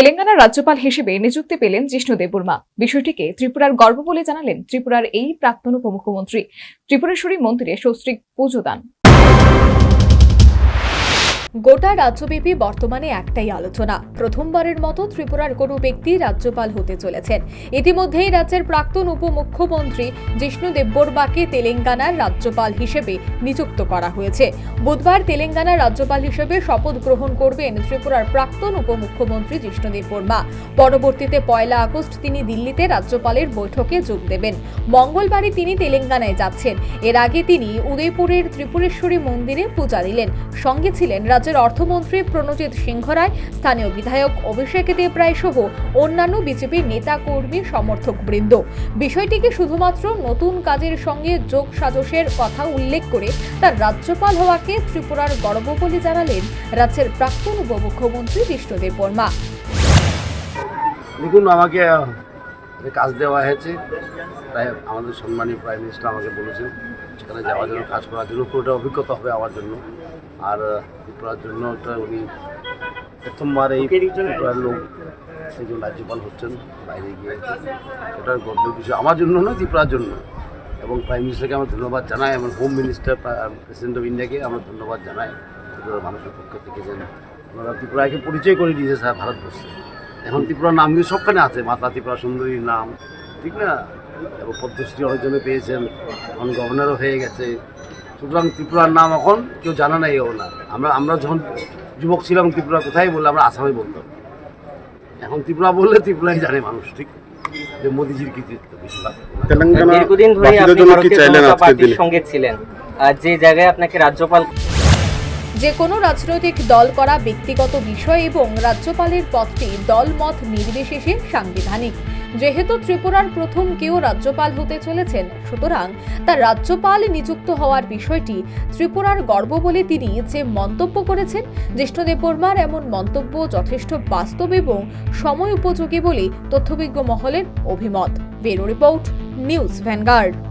তেলেঙ্গানার রাজ্যপাল হিসেবে নিযুক্তি পেলেন জিষ্ণু দেববর্মা। বিষয়টিকে ত্রিপুরার গর্ব বলে জানালেন ত্রিপুরার এই প্রাক্তন উপমুখ্যমন্ত্রী। ত্রিপুরেশ্বরী মন্দিরে সস্ত্রীক পুজো দান। গোটা রাজ্যব্যাপী বর্তমানে একটাই আলোচনা। প্রথমবারের মতো ত্রিপুরার কোনো ব্যক্তি রাজ্যপাল হতে চলেছেন। ইতিমধ্যেই রাজ্যের প্রাক্তন উপমুখ্যমন্ত্রী জিষ্ণু দেববর্মাকে তেলেঙ্গানার রাজ্যপাল হিসেবে নিযুক্ত করা হয়েছে। বুধবার তেলেঙ্গানার রাজ্যপাল হিসেবে শপথ গ্রহণ করবেন ত্রিপুরার প্রাক্তন উপমুখ্যমন্ত্রী জিষ্ণু দেববর্মা। পরবর্তীতে পয়লা আগস্ট তিনি দিল্লিতে রাজ্যপালের বৈঠকে যোগ দেবেন। মঙ্গলবারই তিনি তেলেঙ্গানায় যাচ্ছেন। এর আগে তিনি উদয়পুরের ত্রিপুরেশ্বরী মন্দিরে পূজা দিলেন। সঙ্গে ছিলেন রাজ্যের অর্থমন্ত্রী প্রণজিৎ সিংহ রায় স্থানীয় বিধায়ক অভিষেক দেবরায় সহ অন্যান্য বিজেপি নেতা কর্মী সমর্থক বৃন্দ বিষয়টিকে শুধুমাত্র নতুন কাজের সঙ্গে যোগ সাজসের কথা উল্লেখ করে তার রাজ্যপাল হওয়াকে ত্রিপুরার গর্ব বলে জানালেন রাজ্যের প্রাক্তন উপমুখ্যমন্ত্রী বিষ্ণুদেব বর্মা। দেখুন, আমাকে কাজ দেওয়া হয়েছে, তাই আমাদের সম্মানীয় প্রাইম মিনিস্টার আমাকে বলেছেন, সেখানে যাওয়ার জন্য, কাজ করার জন্য, পুরোটা অভিজ্ঞতা হবে আমার জন্য। আর ত্রিপুরার জন্য একটা উনি প্রথমবার এই ত্রিপুরার লোক একজন রাজ্যপাল হচ্ছেন বাইরে গিয়ে সেটা গর্বের বিষয়। আমার জন্য নয় ত্রিপুরার জন্য। এবং প্রাইম মিনিস্টারকে আমরা ধন্যবাদ জানাই এবং হোম মিনিস্টার প্রেসিডেন্ট অফ ইন্ডিয়াকে আমরা ধন্যবাদ জানাই ত্রিপুরার মানুষের পক্ষ থেকে যেন ওনারা ত্রিপুরাকে পরিচয় করে দিয়েছে স্যার ভারতবর্ষে। এখন ত্রিপুরার নাম কিন্তু সবখানে আছে মাতা ত্রিপুরা সুন্দরীর নাম ঠিক না? এবং পদ্মশ্রী অনেকজনে পেয়েছেন এখন গভর্নরও হয়ে গেছে। সুতরাং ত্রিপুরার নাম এখন কেউ জানা নাই এও না আমরা আমরা যখন যুবক ছিলাম ত্রিপুরা কোথায় বললে আমরা আসামে বলতাম। এখন ত্রিপুরা বললে ত্রিপুরাই জানে মানুষ ঠিক? যে মোদিজির কৃতিত্ব বেশিরভাগ। দীর্ঘদিন ধরে আপনি সঙ্গে ছিলেন। আর যে জায়গায় আপনাকে রাজ্যপাল যে কোনো রাজনৈতিক দল করা ব্যক্তিগত বিষয় এবং রাজ্যপালের পদটি দলমত নির্বিশেষে সাংবিধানিক। যেহেতু ত্রিপুরার প্রথম কেউ রাজ্যপাল হতে চলেছেন, সুতরাং তার রাজ্যপাল নিযুক্ত হওয়ার বিষয়টি ত্রিপুরার গর্ব বলে তিনি যে মন্তব্য করেছেন, জ্যেষ্ঠদেব বর্মার এমন মন্তব্য যথেষ্ট বাস্তব এবং সময় উপযোগী বলে তথ্যবিজ্ঞ মহলের অভিমত। Bureau report, news Vanguard.